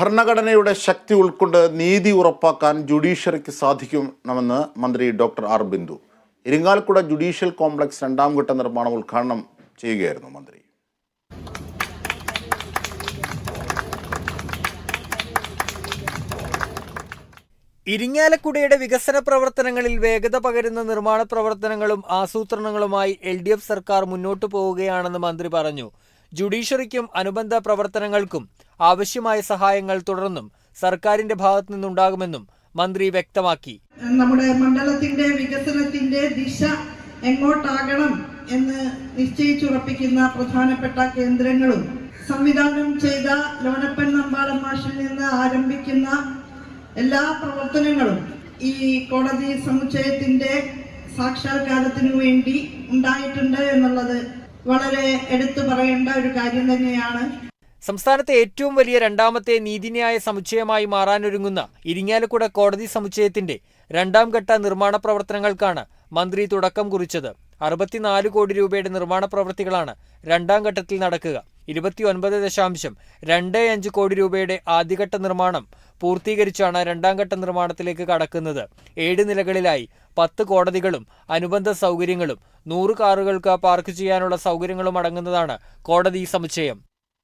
ഭരണഘടനയുടെ ശക്തി ഉൾക്കൊണ്ട് നീതി ഉറപ്പാക്കാൻ ജുഡീഷ്യറിക്ക് സാധിക്കണമെന്ന് മന്ത്രി doctor R Bindu. Irinjalakuda judicial complex രണ്ടാം ഘട്ട നിർമ്മാണം ഉദ്ഘാടനം ചെയ്യുകയായിരുന്നു മന്ത്രി. ഇരിങ്ങാലക്കുടയുടെ വികസന പ്രവർത്തനങ്ങളിൽ വേഗത പകരുന്ന നിർമ്മാണ പ്രവർത്തനങ്ങളും ആസൂത്രണങ്ങളുമായി എൽ ഡി എഫ് സർക്കാർ മുന്നോട്ടു പോവുകയാണെന്ന് മന്ത്രി പറഞ്ഞു. ജുഡീഷ്യറിക്കും അനുബന്ധ പ്രവർത്തനങ്ങൾക്കും ആവശ്യമായ സഹായങ്ങൾ തുടർന്നും സർക്കാരിന്റെ ഭാഗത്തു നിന്നുണ്ടാകുമെന്നും മന്ത്രി വ്യക്തമാക്കി. നമ്മുടെ മണ്ഡലത്തിന്റെ വികസനത്തിന്റെ ദിശ എങ്ങോട്ടാകണം എന്ന് നിശ്ചയിച്ചുറപ്പിക്കുന്ന പ്രധാനപ്പെട്ട കേന്ദ്രങ്ങളും സംവിധാനം ചെയ്ത ലോനപ്പൻ നമ്പാടം മാഷിൽ നിന്ന് ആരംഭിക്കുന്ന എല്ലാ പ്രവർത്തനങ്ങളും ഈ കോടതി സമുച്ചയത്തിന്റെ സാക്ഷാത്കാരത്തിനു വേണ്ടി ഉണ്ടായിട്ടുണ്ട് എന്നുള്ളത് വളരെ എടുത്തു പറയേണ്ട ഒരു കാര്യം തന്നെയാണ്. സംസ്ഥാനത്തെ ഏറ്റവും വലിയ രണ്ടാമത്തെ നീതിന്യായ സമുച്ചയമായി മാറാനൊരുങ്ങുന്ന ഇരിങ്ങാലക്കുട കോടതി സമുച്ചയത്തിന്റെ രണ്ടാം ഘട്ട നിർമ്മാണ പ്രവർത്തനങ്ങൾക്കാണ് മന്ത്രി തുടക്കം കുറിച്ചത്. അറുപത്തിനാല് കോടി രൂപയുടെ നിർമ്മാണ പ്രവൃത്തികളാണ് രണ്ടാം ഘട്ടത്തിൽ നടക്കുക. ഇരുപത്തിയൊൻപത് ദശാംശം രണ്ട് അഞ്ച് കോടി രൂപയുടെ ആദ്യഘട്ട നിർമ്മാണം പൂർത്തീകരിച്ചാണ് രണ്ടാം ഘട്ട നിർമ്മാണത്തിലേക്ക് കടക്കുന്നത്. ഏഴ് നിലകളിലായി പത്ത് കോടതികളും അനുബന്ധ സൗകര്യങ്ങളും നൂറ് കാറുകൾക്ക് പാർക്ക് ചെയ്യാനുള്ള സൗകര്യങ്ങളും അടങ്ങുന്നതാണ് കോടതി സമുച്ചയം.